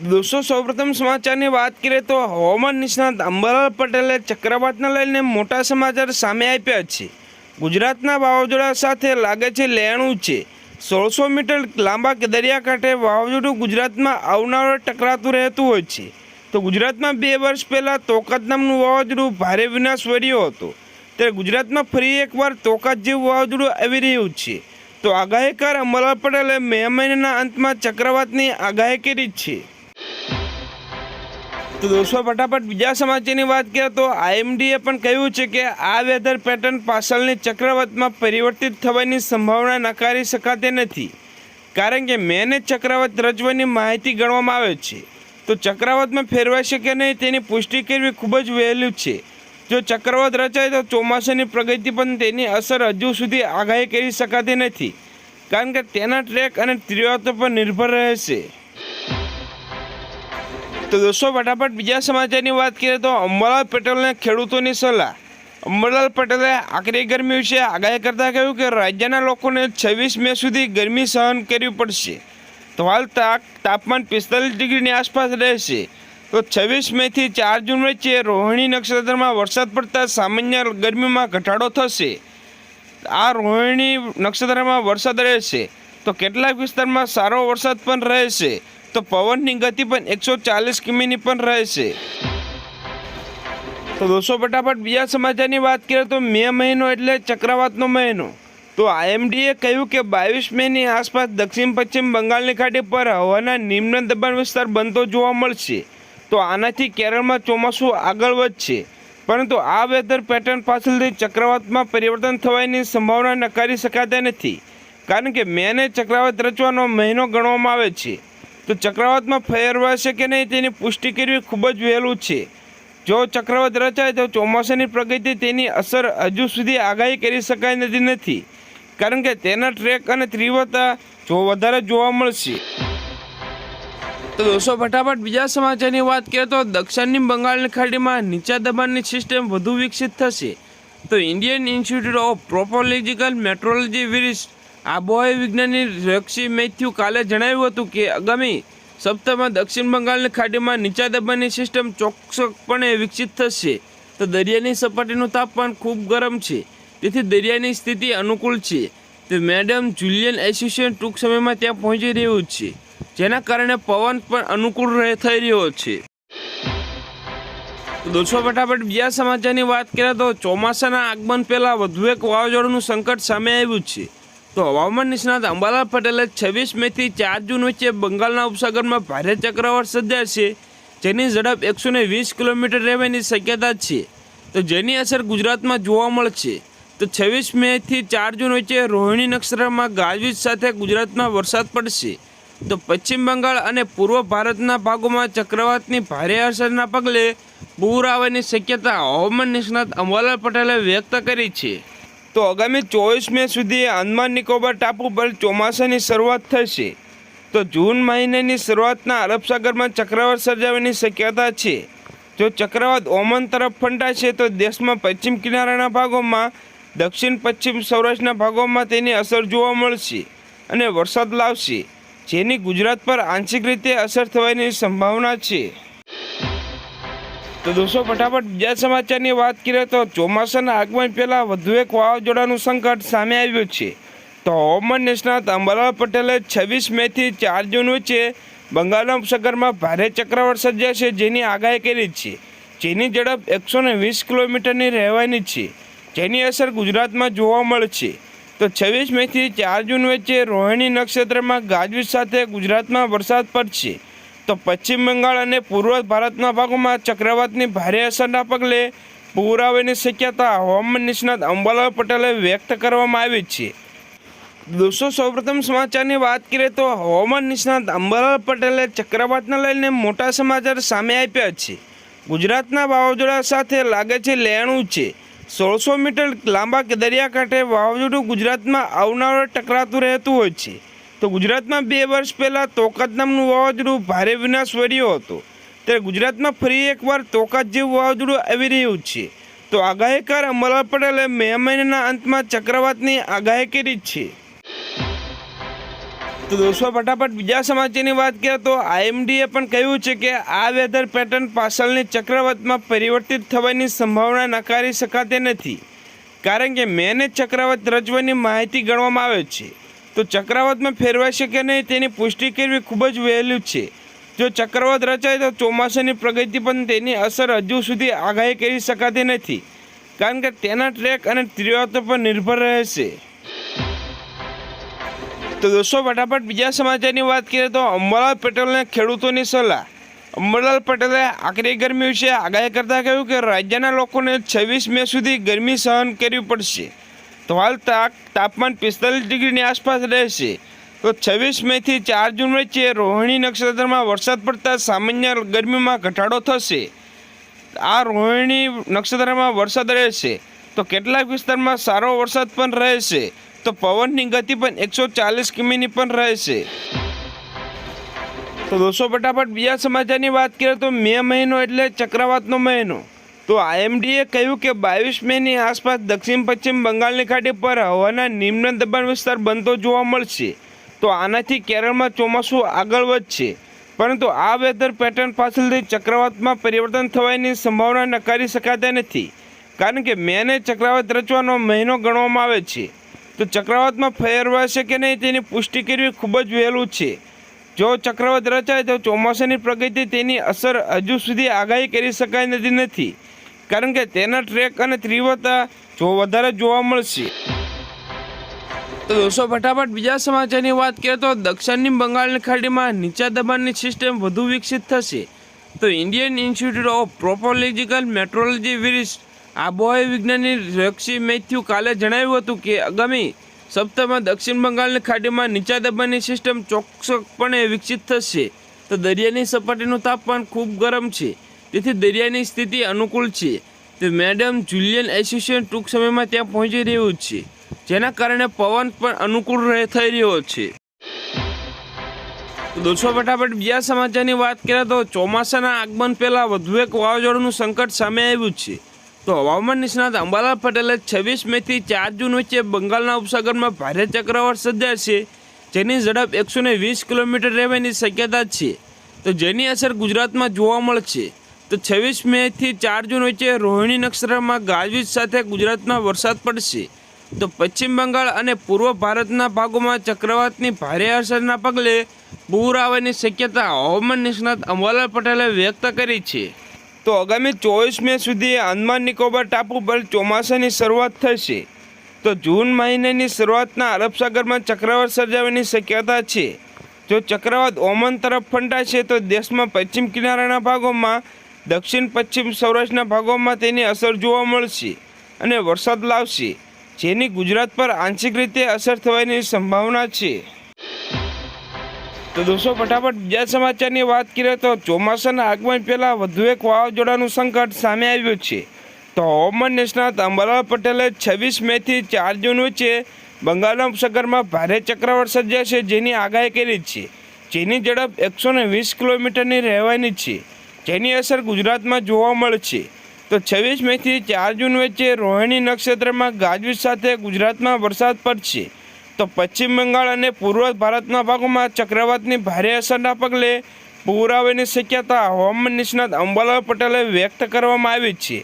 દોસ્તો, સૌપ્રથમ સમાચારની વાત કરીએ તો હવામાન નિષ્ણાત અંબાલાલ પટેલે ચક્રવાતને લઈને મોટા સમાચાર સામે આપ્યા છે. ગુજરાતના વાવાઝોડા સાથે લાગે છે લેણું છે સોળસો મીટર લાંબા દરિયાકાંઠે વાવાઝોડું ગુજરાતમાં આવનાર ટકરાતું રહેતું હોય છે. તો ગુજરાતમાં બે વર્ષ પહેલાં તોકાત નામનું વાવાઝોડું ભારે વિનાશ વર્યો હતો. ત્યારે ગુજરાતમાં ફરી એકવાર તોકાત જેવું વાવાઝોડું આવી રહ્યું છે. તો આગાહીકાર અંબાલાલ પટેલે મે મહિનાના અંતમાં ચક્રવાતની આગાહી કરી છે. તો દોસ્તો, ફટાફટ બીજા સમાચારની વાત કરીએ તો આઈએમડીએ પણ કહ્યું છે કે આ વેધર પેટર્ન પાછળની ચક્રવાતમાં પરિવર્તિત થવાની સંભાવના નકારી શકાતી નથી. કારણ કે મેને ચક્રવાત રચવાની માહિતી ગણવામાં આવે છે. તો ચક્રવાતમાં ફેરવાઈ શકે નહીં તેની પુષ્ટિ કરવી ખૂબ જ વહેલું છે. જો ચક્રવાત રચાય તો ચોમાસાની પ્રગતિ પણ તેની અસર હજુ સુધી આગાહી કરી શકાતી નથી. કારણ કે તેના ટ્રેક અને તીવ્રતા પર નિર્ભર રહેશે. તો દોસ્તો, ફટાફટ બીજા સમાચારની વાત કરીએ તો અંબાલાલ પટેલને ખેડૂતોની સલાહ. અંબાલાલ પટેલે આકરી ગરમી વિશે આગાહી કરતાં કહ્યું કે રાજ્યના લોકોને છવ્વીસ મે સુધી ગરમી સહન કરવી પડશે. તો હાલ તાક તાપમાન પિસ્તાલીસ ડિગ્રીની આસપાસ રહેશે. તો છવ્વીસ મેથી ચાર જૂન વચ્ચે રોહિણી નક્ષત્રમાં વરસાદ પડતા સામાન્ય ગરમીમાં ઘટાડો થશે. આ રોહિણી નક્ષત્રમાં વરસાદ રહેશે. તો કેટલાક વિસ્તારમાં સારો વરસાદ પણ રહેશે. તો પવનની ગતિ પણ એકસો ચાલીસ કિમીની પણ રહેશે તો દોસ્તો, ફટાફટ બીજા સમાચારની વાત કરીએ તો મે મહિનો એટલે ચક્રવાતનો મહિનો. તો આઈએમડીએ કહ્યું કે બાવીસ મેની આસપાસ દક્ષિણ પશ્ચિમ બંગાળની ખાડી પર હવાના નિમ્ન દબાણ વિસ્તાર બનતો જોવા મળશે. તો આનાથી કેરળમાં ચોમાસું આગળ વધશે. પરંતુ આ વેધર પેટર્ન પાછળથી ચક્રવાતમાં પરિવર્તન થવાની સંભાવના નકારી શકાતા નથી. કારણ કે મેને ચક્રવાત રચવાનો મહિનો ગણવામાં આવે છે. તો ચક્રવાતમાં ફેરવાશે કે નહીં તેની પુષ્ટિ કરવી ખૂબ જ વહેલું છે. જો ચક્રવાત રચાય તો ચોમાસાની પ્રગતિ તેની અસર હજુ સુધી આગાહી કરી શકાય નથી નથી. કારણ કે તેના ટ્રેક અને તીવ્રતા જો વધારે જોવા મળશે. તો દોસ્તો, ફટાફટ બીજા સમાચારની વાત કરીએ તો દક્ષિણની બંગાળની ખાડીમાં નીચા દબાણની સિસ્ટમ વધુ વિકસિત થશે. તો Indian Institute of Tropical Meteorology વિરિસ્ટ આબોહવા વિજ્ઞાની રક્ષી મેથ્યુ કાલે જણાવ્યું હતું કે આગામી સપ્તાહમાં દક્ષિણ બંગાળની ખાડીમાં નીચા દબાણની સિસ્ટમ ચોક્કસપણે વિકસિત થશે. તો દરિયાની સપાટીનું તાપમાન ખૂબ ગરમ છે. તેથી દરિયાની સ્થિતિ અનુકૂળ છે. તે મેડમ જુલિયન એસોસિએશન ટૂંક સમયમાં ત્યાં પહોંચી રહ્યું છે. જેના કારણે પવન પણ અનુકૂળ થઈ રહ્યો છે. દોસ્તો, ફટાફટ બીજા સમાચારની વાત કરીએ તો ચોમાસાના આગમન પહેલાં વધુ એક વાવાઝોડાનું સંકટ સામે આવ્યું છે. તો હવામાન નિષ્ણાત અંબાલાલ પટેલે છવ્વીસ મેથી ચાર જૂન વચ્ચે બંગાળના ઉપસાગરમાં ભારે ચક્રવાત સર્જાશે જેની ઝડપ એકસો ને વીસ કિલોમીટર રહેવાની શક્યતા છે. તો જેની અસર ગુજરાતમાં જોવા મળશે તો છવ્વીસ મેથી ચાર જૂન વચ્ચે રોહિણી નક્ષત્રમાં ગાજવીજ સાથે ગુજરાતમાં વરસાદ પડશે. તો પશ્ચિમ બંગાળ અને પૂર્વ ભારતના ભાગોમાં ચક્રવાતની ભારે અસરના પગલે પૂર આવવાની શક્યતા હવામાન નિષ્ણાત અંબાલાલ પટેલે વ્યક્ત કરી છે. તો આગામી ચોવીસ મે સુધી અંદમાન નિકોબાર ટાપુ પર ચોમાસાની શરૂઆત થશે. તો જૂન મહિનાની શરૂઆતના અરબ સાગરમાં ચક્રવાત સર્જાવાની શક્યતા છે. જો ચક્રવાત ઓમન તરફ ફંટાશે તો દેશમાં પશ્ચિમ કિનારાના ભાગોમાં, દક્ષિણ પશ્ચિમ સૌરાષ્ટ્રના ભાગોમાં તેની અસર જોવા મળશે અને વરસાદ લાવશે, જેની ગુજરાત પર આંશિક રીતે અસર થવાની સંભાવના છે. તો દોસ્તો, ફટાફટ બીજા સમાચારની વાત કરીએ તો ચોમાસાના આગમન પહેલાં વધુ એક વાવાઝોડાનું સંકટ સામે આવ્યું છે. તો હવામાન નિષ્ણાત અંબાલાલ પટેલે છવ્વીસ મેથી ચાર જૂન વચ્ચે બંગાળના ઉપસાગરમાં ભારે ચક્રવાત સર્જાશે જેની આગાહી કરી છે. જેની ઝડપ એકસો ને વીસ કિલોમીટરની રહેવાની છે. જેની અસર ગુજરાતમાં જોવા મળશે તો છવ્વીસ મેથી ચાર જૂન વચ્ચે રોહિણી નક્ષત્રમાં ગાજવીજ સાથે ગુજરાતમાં વરસાદ પડશે. તો પશ્ચિમ બંગાળ અને પૂર્વ ભારતના ભાગોમાં ચક્રવાતની ભારે અસરના પગલે પૂર આવવાની શક્યતા હવામાન નિષ્ણાત અંબાલાલ પટેલે વ્યક્ત કરવામાં આવી છે. દોસ્તો, સૌપ્રથમ સમાચારની વાત કરીએ તો હવામાન નિષ્ણાત અંબાલાલ પટેલે ચક્રવાતને લઈને મોટા સમાચાર સામે આપ્યા છે. ગુજરાતના વાવાઝોડા સાથે લાગે છે લેણું છે. સોળસો મીટર લાંબા દરિયાકાંઠે વાવાઝોડું ગુજરાતમાં આવનાર ટકરાતું રહેતું હોય છે. તો ગુજરાતમાં બે વર્ષ પહેલાં તોકાત નામનું વાવાઝોડું ભારે વિનાશ વર્યો હતો. ત્યારે ગુજરાતમાં ફરી એકવાર તોકાત જેવું વાવાઝોડું આવી રહ્યું છે. તો આગાહીકાર અંબાલાલ પટેલે મે મહિનાના અંતમાં ચક્રવાતની આગાહી કરી છે. તો દોસ્તો, ફટાફટ બીજા સમાચારની વાત કરીએ તો આઈએમડીએ પણ કહ્યું છે કે આ વેધર પેટર્ન પાછળની ચક્રવાતમાં પરિવર્તિત થવાની સંભાવના નકારી શકાતી નથી. કારણ કે મેને ચક્રવાત રચવાની માહિતી ગણવામાં આવે છે. તો ચક્રવાતમાં ફેરવાઈ શકે નહીં તેની પુષ્ટિ કરવી ખૂબ જ વહેલું છે. જો ચક્રવાત રચાય તો ચોમાસાની પ્રગતિ પણ તેની અસર હજુ સુધી આગાહી કરી શકાતી નથી. કારણ કે તેના ટ્રેક અને તીવ્રતા પર નિર્ભર રહેશે. તો દોસ્તો, ફટાફટ બીજા સમાચારની વાત કરીએ તો અંબાલાલ પટેલને ખેડૂતોની સલાહ. અંબાલાલ પટેલે આકરી ગરમી વિશે આગાહી કરતાં કહ્યું કે રાજ્યના લોકોને છવ્વીસ મે સુધી ગરમી સહન કરવી પડશે. તો હાલ તાપમાન પિસ્તાલીસ ડિગ્રીની આસપાસ રહેશે. તો છવ્વીસ મેથી ચાર જૂન વચ્ચે રોહિણી નક્ષત્રમાં વરસાદ પડતા સામાન્ય ગરમીમાં ઘટાડો થશે. આ રોહિણી નક્ષત્રમાં વરસાદ રહેશે. તો કેટલાક વિસ્તારમાં સારો વરસાદ પણ રહેશે. તો પવનની ગતિ પણ એકસો ચાલીસ કિમીની પણ રહેશે. તો દોસ્તો, ફટાફટ બીજા સમાચારની વાત કરીએ તો મે મહિનો એટલે ચક્રવાતનો મહિનો. તો આઈએમડીએ કહ્યું કે બાવીસ મેની આસપાસ દક્ષિણ પશ્ચિમ બંગાળની ખાડી પર હવાના નિમ્ન દબાણ વિસ્તાર બનતો જોવા મળશે. તો આનાથી કેરળમાં ચોમાસું આગળ વધશે. પરંતુ આ વેધર પેટર્ન પાછળથી ચક્રવાતમાં પરિવર્તન થવાની સંભાવના નકારી શકાતા નથી. કારણ કે મેને ચક્રવાત રચવાનો મહિનો ગણવામાં આવે છે. તો ચક્રવાતમાં ફેરવાશે કે નહીં તેની પુષ્ટિ કરવી ખૂબ જ વહેલું છે. જો ચક્રવાત રચાય તો ચોમાસાની પ્રગતિ તેની અસર હજુ સુધી આગાહી કરી શકાય નથી. કારણ કે તેના ટ્રેક અને તીવ્રતા જો વધારે જોવા મળશે. તો દોસ્તો, ફટાફટ બીજા સમાચારની વાત કરીએ તો દક્ષિણની બંગાળની ખાડીમાં નીચા દબાણની સિસ્ટમ વધુ વિકસિત થશે. તો Indian Institute of Tropical Meteorology વિરિસ્ટ આબોહવા વિજ્ઞાની રક્ષી મેથ્યુ કાલે જણાવ્યું હતું કે આગામી સપ્તાહમાં દક્ષિણ બંગાળની ખાડીમાં નીચા દબાણની સિસ્ટમ ચોક્કસપણે વિકસિત થશે. તો દરિયાની સપાટીનું તાપમાન ખૂબ ગરમ છે. તેથી દરિયાની સ્થિતિ અનુકૂળ છે. તે મેડમ જુલિયન એસોસિએશન ટૂંક સમયમાં ત્યાં પહોંચી રહ્યું છે, જેના કારણે પવન પણ અનુકૂળ થઈ રહ્યો છે. દોસ્તો, ફટાફટ બીજા સમાચારની વાત કરીએ તો ચોમાસાના આગમન પહેલાં વધુ એક વાવાઝોડાનું સંકટ સામે આવ્યું છે. તો હવામાન નિષ્ણાત અંબાલાલ પટેલે છવ્વીસ મેથી ચાર જૂન વચ્ચે બંગાળના ઉપસાગરમાં ભારે ચક્રવાત સર્જાશે જેની ઝડપ એકસો વીસ કિલોમીટર રહેવાની શક્યતા છે. તો જેની અસર ગુજરાતમાં જોવા મળશે તો છવ્વીસ મેથી ચાર જૂન વચ્ચે રોહિણી નક્ષત્રમાં ગાજવીજ સાથે ગુજરાતમાં વરસાદ પડશે. તો પશ્ચિમ બંગાળ અને પૂર્વ ભારતના ભાગોમાં ચક્રવાતની ભારે અસરના પગલે પૂર આવવાની શક્યતા હવામાન નિષ્ણાત અંબાલાલ પટેલે વ્યક્ત કરી છે. તો આગામી ચોવીસ મે સુધી અંદમાન નિકોબાર ટાપુ પર ચોમાસાની શરૂઆત થશે. તો જૂન મહિનાની શરૂઆતના અરબ સાગરમાં ચક્રવાત સર્જાવાની શક્યતા છે. જો ચક્રવાત ઓમન તરફ ફંટાશે તો દેશમાં પશ્ચિમ કિનારાના ભાગોમાં દક્ષિણ પશ્ચિમ સૌરાષ્ટ્રના ભાગોમાં તેની અસર જોવા મળશે અને વરસાદ લાવશે, જેની ગુજરાત પર આંશિક રીતે અસર થવાની સંભાવના છે. તો દોસ્તો, ફટાફટ બીજા સમાચારની વાત કરીએ તો ચોમાસાના આગમન પહેલાં વધુ એક વાવાઝોડાનું સંકટ સામે આવ્યું છે. તો હવામાન નિષ્ણાત અંબાલાલ પટેલે છવ્વીસ મેથી ચાર જૂન વચ્ચે બંગાળના ઉપસાગરમાં ભારે ચક્રવાત સર્જાશે જેની આગાહી કરી છે. જેની ઝડપ એકસો વીસ કિલોમીટરની રહેવાની છે. જેની અસર ગુજરાતમાં જોવા મળશે તો છવ્વીસ મેથી ચાર જૂન વચ્ચે રોહિણી નક્ષત્રમાં ગાજવીજ સાથે ગુજરાતમાં વરસાદ પડશે. તો પશ્ચિમ બંગાળ અને પૂર્વ ભારતના ભાગોમાં ચક્રવાતની ભારે અસરના પગલે પૂર આવવાની શક્યતા હવામાન નિષ્ણાત અંબાલાલ પટેલે વ્યક્ત કરવામાં આવી છે.